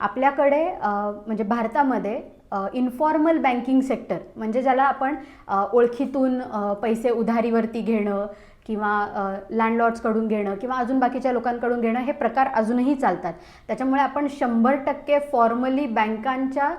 आपल्याकडे म्हणजे भारतामध्ये इन्फॉर्मल बँकिंग सेक्टर म्हणजे ज्याला आपण ओळखीतून पैसे उधारीवरती घेणं किंवा लँडलॉर्ड्सकडून घेणं किंवा अजून बाकीच्या लोकांकडून घेणं हे प्रकार अजूनही चालतात. त्याच्यामुळे आपण शंभर टक्के फॉर्मली बँकांच्या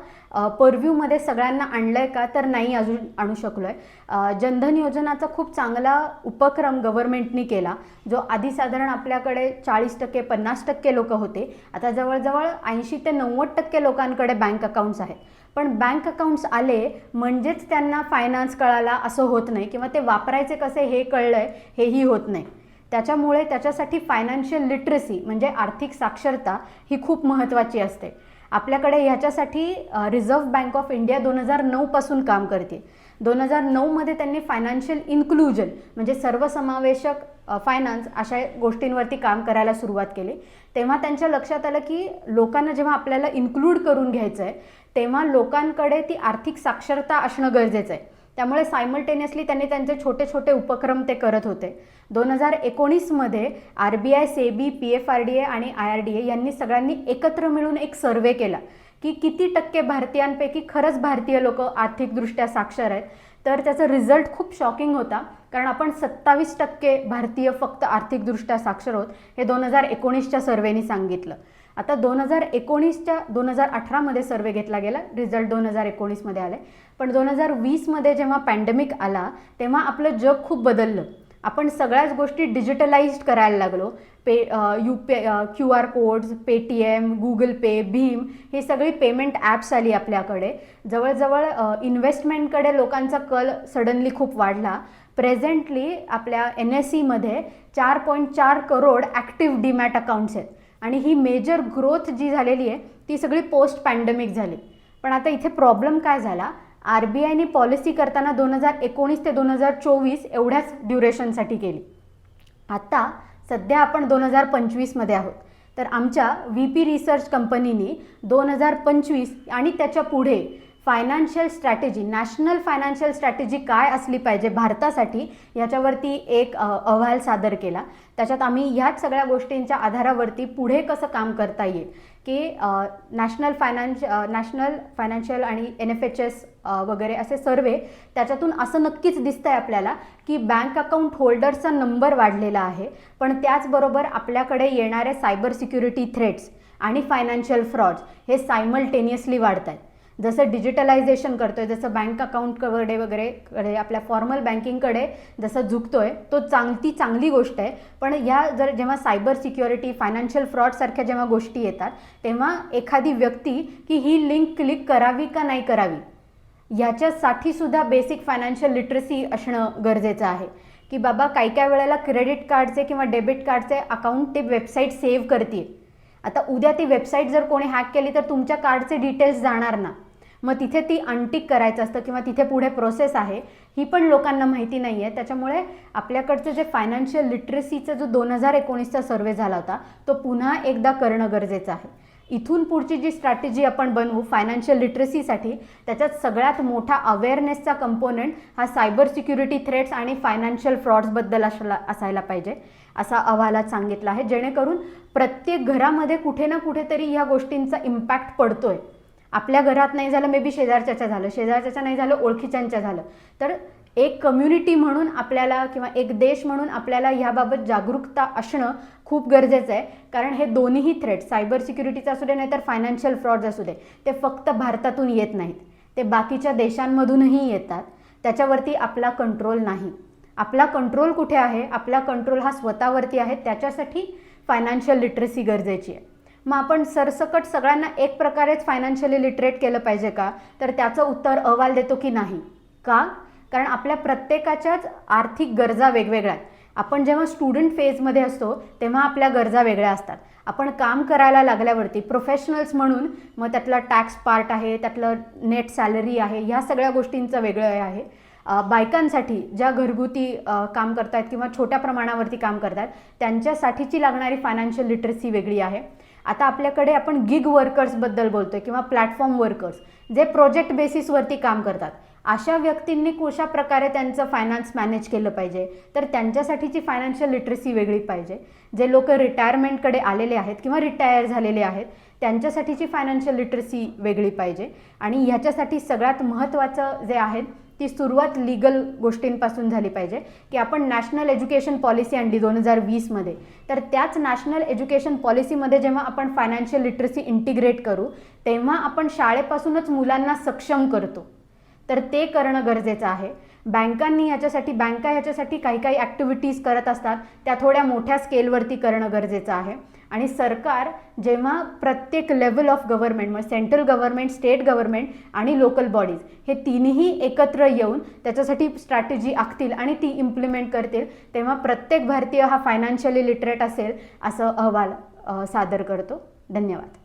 परव्ह्यूमध्ये सगळ्यांना आणलं आहे का तर नाही अजून आणू शकलो आहे जनधन योजनाचा खूप चांगला उपक्रम गव्हर्मेंटनी केला जो आधी साधारण आपल्याकडे चाळीस टक्के पन्नास टक्के लोक होते. आता जवळजवळ ऐंशी ते नव्वद टक्के लोकांकडे बँक अकाउंट्स आहेत. पण बँक अकाउंट्स आले म्हणजेच त्यांना फायनान्स कळाला असं होत नाही किंवा ते वापरायचे कसे हे कळलंय हेही होत नाही. त्याच्यामुळे त्याच्यासाठी फायनान्शियल लिटरसी म्हणजे आर्थिक साक्षरता ही खूप महत्त्वाची असते. आपल्याकडे ह्याच्यासाठी रिझर्व्ह बँक ऑफ इंडिया दोन हजार नऊपासून काम करते. दोन हजार नऊमध्ये त्यांनी फायनान्शियल इन्क्लुजन म्हणजे सर्वसमावेशक फायनान्स अशा गोष्टींवरती काम करायला सुरुवात केली. तेव्हा त्यांच्या लक्षात आलं की लोकांना जेव्हा आपल्याला इन्क्लूड करून घ्यायचं आहे तेव्हा लोकांकडे ती आर्थिक साक्षरता असणं गरजेचं आहे. त्यामुळे सायमल्टेनियसली त्यांनी त्यांचे छोटे छोटे उपक्रम ते करत होते. दोन हजार एकोणीसमध्ये R B I SEBI P F R D A आणि आय आर डी ए यांनी सगळ्यांनी एकत्र मिळून एक सर्वे केला की किती टक्के भारतीयांपैकी खरंच भारतीय लोक आर्थिकदृष्ट्या साक्षर आहेत. तर त्याचा रिझल्ट खूप शॉकिंग होता कारण आपण सत्तावीस टक्के भारतीय फक्त आर्थिकदृष्ट्या साक्षर आहोत हे दोन हजार एकोणीसच्या सर्वेनी सांगितलं. आता दोन हजार एकोणीसच्या दोन हजार अठरामध्ये सर्वे घेतला गेला रिझल्ट दोन हजार एकोणीसमध्ये आले. पण दोन हजार वीसमध्ये जेव्हा पॅन्डेमिक आला तेव्हा आपलं जग खूप बदललं. आपण सगळ्याच गोष्टी डिजिटलाइज्ड करायला लागलो. Pay U pay Q R codes Paytm Google Pay Bhim हे सगळी पेमेंट ॲप्स आली आपल्याकडे. जवळजवळ इन्व्हेस्टमेंटकडे लोकांचा कल सडनली खूप वाढला. प्रेझेंटली आपल्या एन एस सीमध्ये चार पॉईंट चार करोड ॲक्टिव्ह डीमॅट अकाउंट्स आहेत. आणि ही मेजर ग्रोथ जी झालेली आहे ती सगळी पोस्ट पॅन्डेमिक झाली. पण आता इथे प्रॉब्लेम काय झाला? आर बी आयने पॉलिसी करताना दोन हजार एकोणीस ते दोन हजार चोवीस एवढ्याच ड्युरेशनसाठी केली. आत्ता सध्या आपण दोन हजार पंचवीसमध्ये आहोत. तर आमच्या व्ही पी रिसर्च कंपनीनी दोन हजार पंचवीस आणि त्याच्या पुढे financial strategy national financial strategy काय असली पाहिजे भारतासाठी याच्यावरती एक अहवाल सादर केला. त्याच्यात आम्ही ह्याच सगळ्या गोष्टींच्या आधारावरती पुढे कसं काम करता येईल की नॅशनल फायनान्श नॅशनल फायनान्शियल आणि एन एफ एच एस वगैरे असे सर्वे त्याच्यातून असं नक्कीच दिसतंय आपल्याला की बँक अकाउंट होल्डरचा नंबर वाढलेला आहे. पण त्याचबरोबर आपल्याकडे येणारे सायबर सिक्युरिटी थ्रेट्स आणि फायनान्शियल फ्रॉड्स हे सायमल्टेनियसली वाढत आहेत जसं डिजिटलायझेशन करतोय जसं बँक अकाउंटकडे वगैरे कडे आपल्या फॉर्मल बँकिंगकडे जसं झुकतोय तो चांग ती चांगली गोष्ट आहे. पण या जर जेव्हा सायबर सिक्युरिटी फायनान्शियल फ्रॉडसारख्या जेव्हा गोष्टी येतात तेव्हा एखादी व्यक्ती की ही लिंक क्लिक करावी का नाही करावी याच्यासाठी सुद्धा बेसिक फायनान्शियल लिटरसी असणं गरजेचं आहे. की बाबा काही काही वेळेला क्रेडिट कार्डचे किंवा डेबिट कार्डचे अकाउंट ते वेबसाईट सेव्ह करते आता उद्या ती वेबसाईट जर कोणी हॅक केली तर तुमच्या कार्डचे डिटेल्स जाणार ना. मग तिथे ती अंटिक करायचं असतं किंवा तिथे पुढे प्रोसेस आहे ही पण लोकांना माहिती नाही आहे त्याच्यामुळे आपल्याकडचं जे फायनान्शियल लिटरेसीचा जो दोन हजार एकोणीसचा सर्वे झाला होता तो पुन्हा एकदा करणं गरजेचं आहे. इथून पुढची जी स्ट्रॅटेजी आपण बनवू फायनान्शियल लिटरसीसाठी त्याच्यात सगळ्यात मोठा अवेअरनेसचा कंपोनंट हा सायबर सिक्युरिटी थ्रेट्स आणि फायनान्शियल फ्रॉड्सबद्दल असला असायला पाहिजे असा अहवालात सांगितला आहे. जेणेकरून प्रत्येक घरामध्ये कुठे ना कुठेतरी ह्या गोष्टींचा इम्पॅक्ट पडतोय. आपल्या घरात नाही झालं मे बी शेजारच्याच्या झालं. शेजारच्याच्या नाही झालं ओळखीच्यांच्या झालं. तर एक कम्युनिटी म्हणून आपल्याला किंवा एक देश म्हणून आपल्याला ह्याबाबत जागरूकता असणं खूप गरजेचं आहे. कारण हे दोन्हीही थ्रेट सायबर सिक्युरिटीचा असू दे नाहीतर फायनान्शियल फ्रॉड्स असू दे ते फक्त भारतातून येत नाहीत. ते बाकीच्या देशांमधूनही येतात. त्याच्यावरती आपला कंट्रोल नाही. आपला कंट्रोल कुठे आहे? आपला कंट्रोल हा स्वतःवरती आहे. त्याच्यासाठी फायनान्शियल लिटरसी गरजेची आहे. मग आपण सरसकट सगळ्यांना एक प्रकारेच फायनान्शियली लिटरेट केलं पाहिजे का? तर त्याचं उत्तर अहवाल देतो की नाही. का? कारण आपल्या प्रत्येकाच्याच आर्थिक गरजा वेगवेगळ्या आहेत. आपण जेव्हा स्टुडंट फेजमध्ये असतो तेव्हा आपल्या गरजा वेगळ्या असतात. आपण काम करायला लागल्यावरती प्रोफेशनल्स म्हणून मग त्यातला टॅक्स पार्ट आहे त्यातलं नेट सॅलरी आहे ह्या सगळ्या गोष्टींचं वेगळं आहे. बायकांसाठी ज्या घरगुती काम करतायत किंवा छोट्या प्रमाणावरती काम करतात त्यांच्यासाठीची लागणारी फायनान्शियल लिटरसी वेगळी आहे. आता आपल्याकडे आपण गिग वर्कर्सबद्दल बोलतो आहे किंवा प्लॅटफॉर्म वर्कर्स जे प्रोजेक्ट बेसिसवरती काम करतात. अशा व्यक्तींनी कशा प्रकारे त्यांचं फायनान्स मॅनेज केलं पाहिजे? तर त्यांच्यासाठीची फायनान्शियल लिटरसी वेगळी पाहिजे. जे लोक रिटायरमेंटकडे आलेले आहेत किंवा रिटायर झालेले आहेत त्यांच्यासाठीची फायनान्शियल लिटरसी वेगळी पाहिजे. आणि ह्याच्यासाठी सगळ्यात महत्त्वाचं जे आहे ती सुरुवात लिगल गोष्टींपासून झाली पाहिजे की आपण नॅशनल एज्युकेशन पॉलिसी आणली दोन हजार वीसमध्ये. तर त्याच नॅशनल एज्युकेशन पॉलिसीमध्ये जेव्हा आपण फायनान्शियल लिटरसी इंटिग्रेट करू तेव्हा आपण शाळेपासूनच मुलांना सक्षम करतो. तर ते करणं गरजेचं आहे. बँकांनी ह्याच्यासाठी बँका ह्याच्यासाठी काही काही ॲक्टिव्हिटीज करत असतात. त्या थोड्या मोठ्या स्केलवरती करणं गरजेचं आहे. आणि सरकार जेव्हा प्रत्येक लेवल ऑफ गव्हर्नमेंट मग सेंट्रल गव्हर्नमेंट स्टेट गव्हर्नमेंट आणि लोकल बॉडीज हे तिन्ही एकत्र येऊन त्याच्यासाठी स्ट्रॅटेजी आखतील आणि ती इम्प्लिमेंट करतील तेव्हा प्रत्येक भारतीय हा फायनान्शियली लिटरेट असेल असं अहवाल सादर करतो. धन्यवाद.